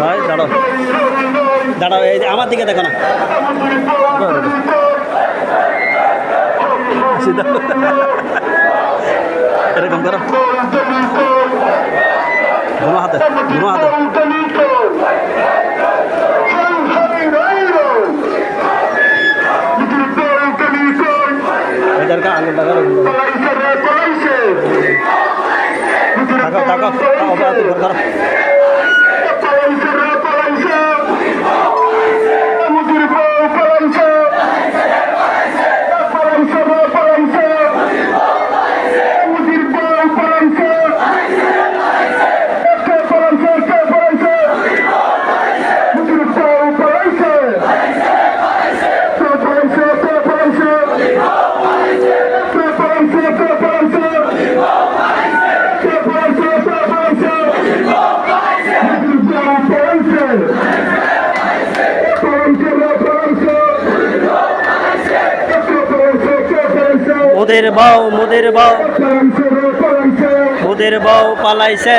ভাই দাঁড়াও। দাঁড়াও, এই আমার দিকে দেখো না। এরকম করো। ঘুমো হাতে ঘুমো হাতে। তাকাও তাকাও ওদের বাউ মোদের বাও। ওদের বাও পালাইছে।